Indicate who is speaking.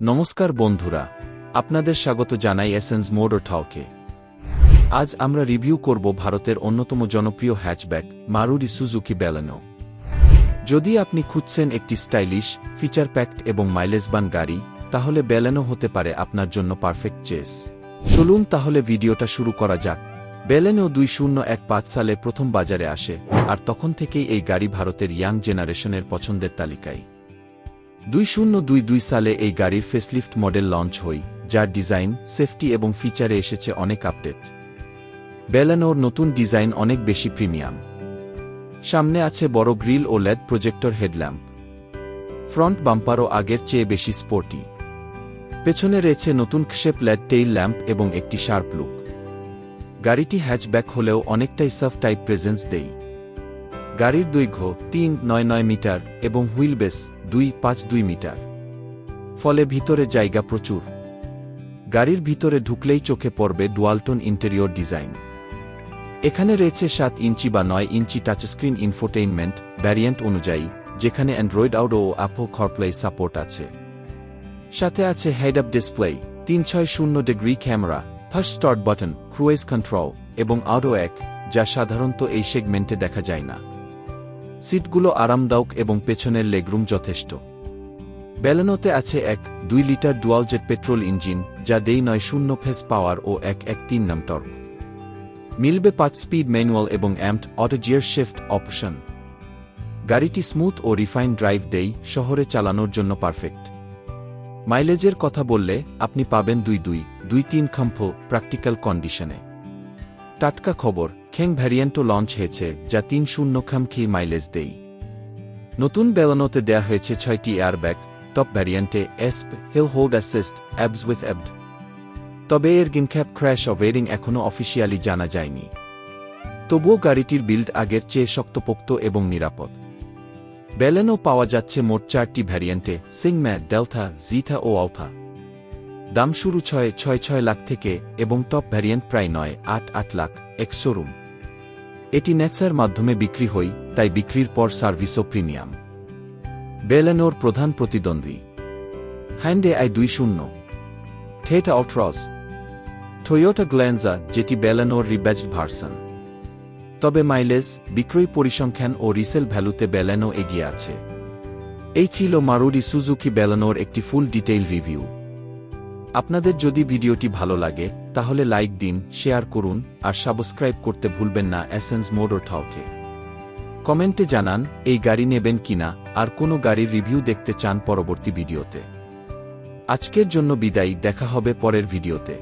Speaker 1: নমস্কার বন্ধুরা, আপনাদের স্বাগত জানাই এসেন্স মোডর ঠাওকে আজ আমরা রিভিউ করব ভারতের অন্যতম জনপ্রিয় হ্যাচব্যাক মারুরি সুজুকি ব্যালেনো যদি আপনি খুঁজছেন একটি স্টাইলিশ ফিচার প্যাকড এবং মাইলেজবান গাড়ি, তাহলে বেলেনো হতে পারে আপনার জন্য পারফেক্ট চেস চলুন তাহলে ভিডিওটা শুরু করা যাক। বেলেনো দুই শূন্য এক পাঁচ সালে প্রথম বাজারে আসে, আর তখন থেকেই এই গাড়ি ভারতের ইয়াং জেনারেশনের পছন্দের তালিকায়। দুই শূন্য দুই দুই সালে এই গাড়ির ফেসলিফট মডেল লঞ্চ হই, যার ডিজাইন, সেফটি এবং ফিচারে এসেছে অনেক আপডেট। বেলানোর নতুন ডিজাইন অনেক বেশি প্রিমিয়াম। সামনে আছে বড় গ্রিল ও লেদ প্রজেক্টর হেডল্যাম্প। ফ্রন্ট বাম্পারও আগের চেয়ে বেশি স্পোর্টি। পেছনে রয়েছে নতুন শেপ লেড টেইল ল্যাম্প এবং একটি শার্প লুক। গাড়িটি হ্যাচব্যাক হলেও অনেকটাই সাফ টাইপ প্রেজেন্স দেয় গাড়ির দৈর্ঘ্য তিন নয় নয় মিটার এবং হুইল বেস দুই পাঁচ দুই মিটার। ফলে ভিতরে জায়গা প্রচুর। গাড়ির ভিতরে ঢুকলেই চোখে পড়বে ডুয়ালটন ইন্টেরিয়র ডিজাইন। এখানে রয়েছে সাত ইঞ্চি বা নয় ইঞ্চি টাচস্ক্রিন ইনফোটেইনমেন্ট ভ্যারিয়েন্ট অনুযায়ী, যেখানে অ্যান্ড্রয়েড আউডো ও অ্যাপো খরপ্লাই সাপোর্ট আছে। সাথে আছে হেড আপ ডিসপ্লে, তিন ছয় শূন্য degree camera first start button, cruise control এবং আরও এক, যা সাধারণত এই সেগমেন্টে দেখা যায় না। সিটগুলো আরামদায়ক এবং পেছনের লেগরুম যথেষ্ট। বেলেনোতে আছে এক দুই litre dual jet petrol engine, যা দেই নয় শূন্য ফেস পাওয়ার ও এক এক তিন নাম টর্ক। মিলবে পাঁচ স্পিড ম্যানুয়াল এবং অ্যাম্পড অটো জিয়ার শিফট অপশন। গাড়িটি স্মুথ ও রিফাইন ড্রাইভ দেই শহরে চালানোর জন্য পারফেক্ট। মাইলেজের কথা বললে, আপনি পাবেন দুই দুই দুই তিন খাম্প প্র্যাকটিক্যাল কন্ডিশনে। টাটকা খবর খেং ভ্যারিয়েন্টও লঞ্চ হয়েছে, যা তিন শূন্য খামখি মাইলেজ দেই নতুন বেলানোতে দেয়া হয়েছে ছয়টি airbag top ভ্যারিয়েন্টে ESP hill hold assist ABS with অ্যাবড তবে এর গিনখ্যাপ ক্র্যাশ ওয়েরিং এখনও অফিসিয়ালি জানা যায়নি। তবুও গাড়িটির বিল্ড আগের চেয়ে শক্তপোক্ত এবং নিরাপদ। বেলেনও পাওয়া যাচ্ছে মোট চারটি ভ্যারিয়েন্টে সিংম্যা ডেলথা জিথা ও আলফা দাম শুরু ছয় ছয় ছয় লাখ থেকে, এবং টপ ভ্যারিয়েন্ট প্রায় নয়, আট আট লাখ এক শোরুম এটি নেটসার মাধ্যমে বিক্রি হই, তাই বিক্রির পর সার্ভিসও প্রিমিয়াম। বেলেনোর প্রধান প্রতিদ্বন্দ্বী। হ্যান্ডে আই দুই শূন্য। থেটা অট্রস টয়োটা গ্ল্যান্সা যেটি বেলেনোর রিব্যাজড ভার্সন। তবে মাইলেজ, বিক্রয় পরিসংখ্যান ও রিসেল ভ্যালুতে বেলেনো এগিয়ে আছে। এই ছিল মারুরি সুজুকি বেলানোর একটি ফুল ডিটেইল রিভিউ। আপনাদের যদি ভিডিওটি ভালো লাগে, তাহলে লাইক দিন, শেয়ার করুন, আর সাবস্ক্রাইব করতে ভুলবেন না এসেন্স মোডর ঠাওকে। কমেন্টে জানান, এই গাড়ি নেবেন কিনা, আর কোনো গাড়ির রিভিউ দেখতে চান পরবর্তী ভিডিওতে। আজকের জন্য বিদায়, দেখা হবে পরের ভিডিওতে।